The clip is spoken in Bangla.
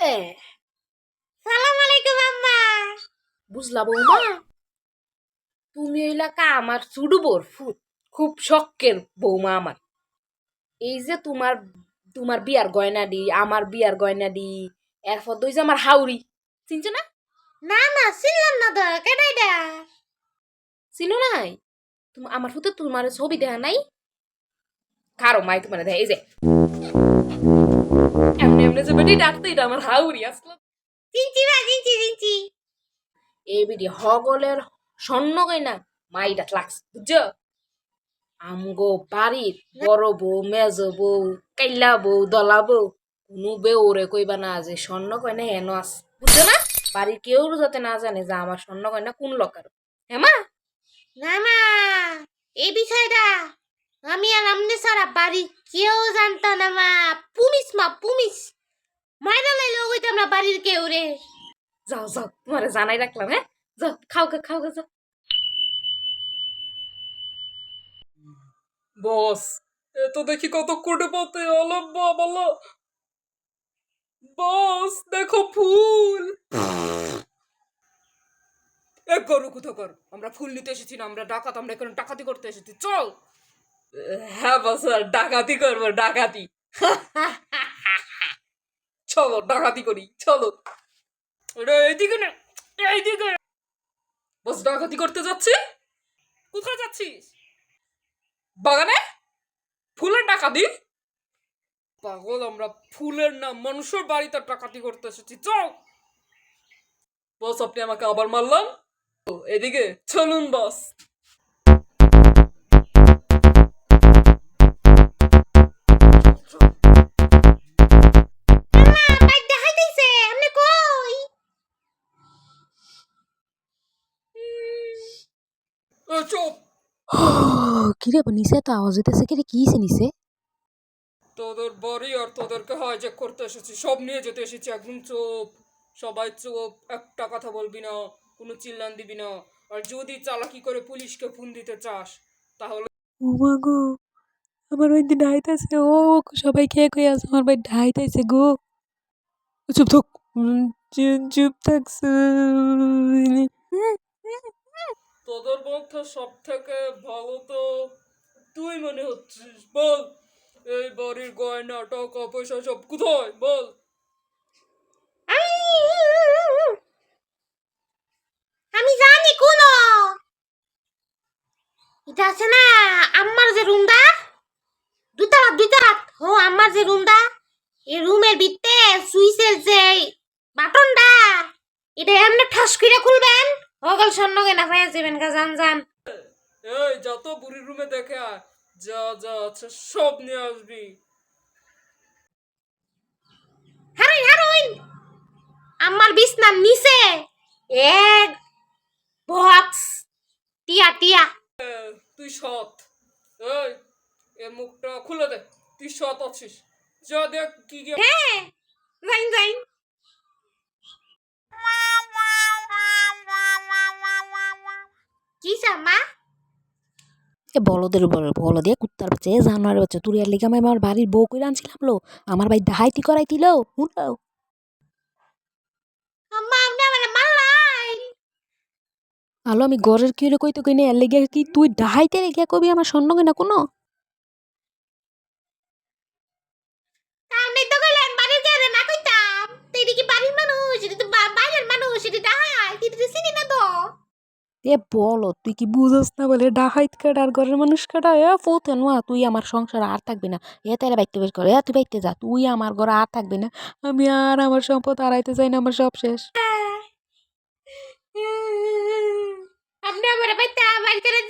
এ। সালাম আলাইকুম আম্মা। বুঝলা বৌমা তুমি এলাকা আমার চুডুবোর ফুট। খুব শখের বৌমা আমার। এই যে তোমার তোমার বিয়ার গয়না দি আমার বিয়ার গয়না দি এরপর দুই যে আমার হাউরি চিনছো না? না না চিনলাম না তো কেটাই দা? চিনো নাই? তুমি আমার ফুটে তোমার ছবি দেখা নাই? কারও মাই তোমার দেখা এই যে। এমনি এমনি যে বেটি ডাকতে এটা আমার হাউরি আসলো। চিনছি বা চিনছি চিনছি এই বিডি হগলের স্বর্ণ মাইটা লাগছে বুঝছ? আমগো বাড়ির বড় বউ মেজ বউ কাইলা বউ দলা বউ কোনো বেউ ওরে কইবা না যে স্বর্ণ গয়না হেন আস বুঝছ না? বাড়ির কেউ যাতে না জানে যে আমার স্বর্ণ গয়না কোন লকার। হ্যাঁ মা? না না এই বিষয়টা আমি আর আমনে সারা বাড়ি কেউ জানতো না, মা। পুমিস মা পুমিস মাইনা লাইলো ওইটা আমরা বাড়ির কেউ রে। যাও যাও, তোমার জানাই রাখলাম হ্যাঁ? যাও, খাও খা খাও খা যাও। বস, এ তো দেখি কত কোটে পথে অলব্বা বলো। বস, দেখো ফুল। এক করু কোথাও কর আমরা ফুল নিতে এসেছি না, আমরা ডাকাত, আমরা এখানে ডাকাতি করতে এসেছি। চল। হ্যাঁ বস ডাকাতি করব, ডাকাতি। চলো, ডাকাতি করি, চলো। এইদিকে না, এইদিকে। বস ডাকাতি করতে যাচ্ছি? কোথায় যাচ্ছিস? বাগানে? ফুলের ডাকাতি? পাগল, আমরা ফুলের না, মানুষের বাড়িতে ডাকাতি করতে এসেছি, চল। বস, আপনি আমাকে আবার মারলাম। এদিকে চলুন, বস। চুপ। কিরে নিচে তো আওয়াজ হইতেছে কিরে কি নিচে? তোদের বাড়ি আর তোদেরকে হাইজ্যাক করতে এসেছি সব নিয়ে যেতে এসেছি একদম চুপ। সবাই চুপ একটা কথা বলবি না কোনো চিল্লান দিবি না। আর যদি চালাকি করে পুলিশকে ফোন দিতে চাস তাহলে ও মা গো আমার ওই দিন ডাইতেছে ও সবাই খেয়ে খেয়ে আছে আমার ভাই ডাইতেছে গো। চুপ থাক চুপ থাকছে তোদের মধ্যে সব থেকে ভালো তো তুই মনে হচ্ছিস? বল। এই বাড়ির গয়না টাকা পয়সা সব কোথায়? বল। আমি জানি কোন এটা আছে না আম্মার যে রুমটা? দুইতলা দুইতলা ও, আম্মার যে রুমটা। এই রুমের ভিতরে সুইচের যে বাটনটা, এটা এমনি ঠাস করে খুলবেন। হগল স্বর্ণ কেনা পাইয়া যাবেন গা জান জান এই যত বুড়ির রুমে দেখে আয়। যা যা আছে সব নিয়ে আসবি। হারুন হারুন আমার বিছনার নিচে এক বক্স। টিয়া টিয়া। তুই সৎ। এই এর মুখটা খুলে দে। তুই সৎ আছিস। যা দেখ কি কি হ্যাঁ যাইন যাইন। এ বলদের বল বল দিয়ে কুত্তার বাচ্চা এ জানোয়ারের বাচ্চা লিগা আমি আমার বাড়ির বউ করে আনছিলাম লো আমার ভাই দাহাইতি করাই দিল মারলাই আলো আমি ঘরের কি হলে কইতে কইনে এর লেগে কি তুই ডাহাইতে রেখে কবি আমার স্বর্ণ না কোনো আপনি তো কইলেন বাড়ির কেউ না কইতাম তো এটা কি বাড়ির মানুষ এটা তো বা- বাইরের মানুষ এটা ডাহাই এটা তো চিনি না তো এ বলো, তুই কি বুঝাস না বলে ডাহাইত কাটা আর ঘরের মানুষ কাটা এ ফোতে না তুই আমার সংসার আর থাকবি না। এ তাহলে বাইতে বের কর, এ তুই বাইতে যা, তুই আমার ঘরে আর থাকবি না। আমি আর আমার সম্পদ হারাইতে চাই না, আমার সব শেষ। আপনি আমার বাইতে দিবেন